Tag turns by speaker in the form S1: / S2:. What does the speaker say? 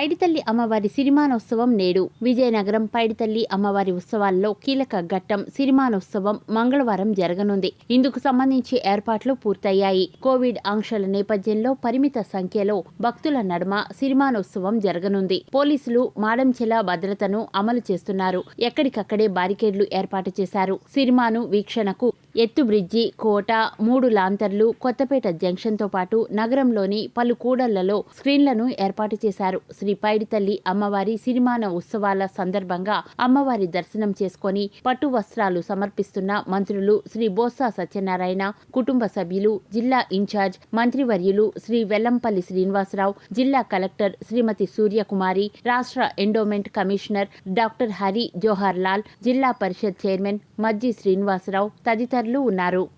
S1: పైడితల్లి అమ్మవారి సిరిమానోత్సవం నేడు. విజయనగరం పైడితల్లి అమ్మవారి ఉత్సవాల్లో కీలక ఘట్టం సిరిమానోత్సవం మంగళవారం జరగనుంది. ఇందుకు సంబంధించి ఏర్పాట్లు పూర్తయ్యాయి. కోవిడ్ ఆంక్షల నేపథ్యంలో పరిమిత సంఖ్యలో భక్తుల నడుమ సిరిమానోత్సవం జరగనుంది. పోలీసులు మాడంచెల భద్రతను అమలు చేస్తున్నారు. ఎక్కడికక్కడే బారికేడ్లు ఏర్పాటు చేశారు. సిరిమాను వీక్షణకు ఎత్తు బ్రిడ్జి కోట మూడు లాంతర్లు కొత్తపేట జంక్షన్తో పాటు నగరంలోని పలు కూడళ్ళలో స్క్రీన్లను ఏర్పాటు చేశారు. శ్రీ పైడితల్లి అమ్మవారి సిరిమాన ఉత్సవాల సందర్భంగా అమ్మవారి దర్శనం చేసుకొని పట్టు వస్త్రాలు సమర్పిస్తున్న మంత్రులు శ్రీ బోత్స సత్యనారాయణ కుటుంబ సభ్యులు జిల్లా ఇన్ఛార్జ్ మంత్రివర్యులు శ్రీ వెల్లంపల్లి శ్రీనివాసరావు జిల్లా కలెక్టర్ శ్రీమతి సూర్యకుమారి రాష్ట్ర endowment commissioner doctor Hari Jawahar Lal Zilla Parishad chairman మజ్జి శ్రీనివాసరావు తదితరులు ఉన్నారు.